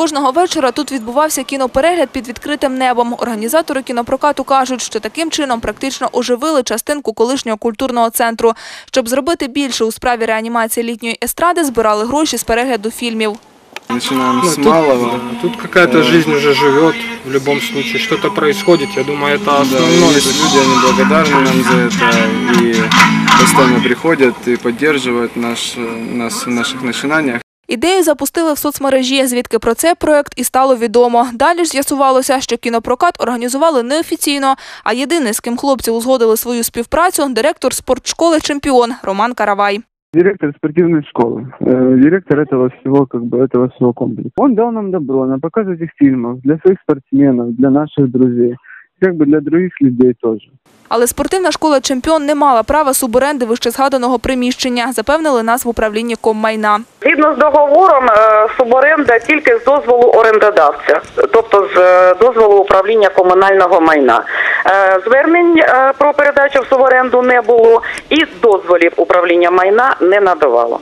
Кожного вечора тут відбувався кіноперегляд під відкритим небом. Організатори кінопрокату кажуть, що таким чином практично оживили частинку колишнього культурного центру. Щоб зробити більше у справі реанімації літньої естради, збирали гроші з перегляду фільмів. Начинаем Ну, с тут, малого. тут какая-то жизнь уже живет, в любом случае, что-то происходит, я думаю, это Да, и основное. эти люди, они благодарны нам за это и постоянно приходят и поддерживают наш, нас в наших начинаниях. Ідею запустили в соцмережі, звідки про цей проект і стало відомо. Далі ж з'ясувалося, що кінопрокат організували неофіційно, а єдиний, з ким хлопці узгодили свою співпрацю, директор спортшколи «Чемпіон» Роман Каравай. директор спортивной школы, э, директор этого всего, как бы, этого всего комплекса. Он дал нам добро на показ этих фильмов для своих спортсменов, для наших друзей, как бы для других людей тоже. Але спортивна школа «Чемпіон» не мала права суборенди вищезгаданого приміщення, запевнили нас в управлінні коммайна. Згідно з договором, е, суборенда тільки з дозволу орендодавця, тобто з е, дозволу управління комунального майна. Е, Звернень про передачу в суборенду не було і дозволів управління майна не надавало.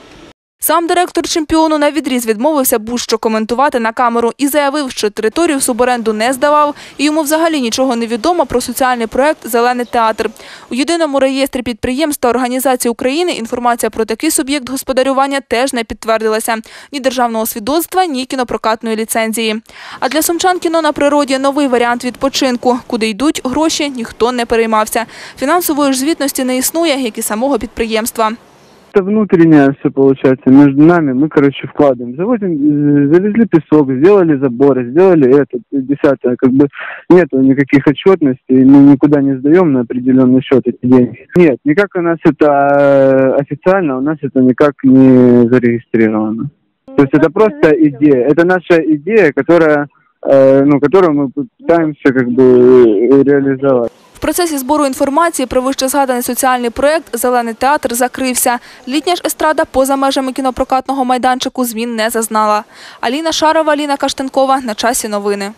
Сам директор чемпіону на відріз відмовився будь-що коментувати на камеру і заявив, що територію в суборенду не здавав, і йому взагалі нічого не відомо про соціальний проект Зелений театр. У єдиному реєстрі підприємств та організацій України інформація про такий суб'єкт господарювання теж не підтвердилася ні державного свідоцтва, ні кінопрокатної ліцензії. А для сумчан кіно на природі новий варіант відпочинку. Куди йдуть гроші, ніхто не переймався. Фінансової ж звітності не існує, як і самого підприємства. Это внутреннее все получается между нами. Мы, короче, вкладываем. Завозим, э, завезли песок, сделали заборы, сделали это, десятое. Как бы нету никаких отчетностей, мы никуда не сдаем на определенный счет эти деньги. Нет, никак у нас это э, официально, у нас это никак не зарегистрировано. То есть это просто идея. Это наша идея, которая, э, ну, которую мы пытаемся как бы э, реализовать. В процесі збору інформації про вищезгаданий соціальний проєкт «Зелений театр» закрився. Літня ж естрада поза межами кінопрокатного майданчику змін не зазнала. Аліна Шарова, Аліна Каштенкова. На часі новини.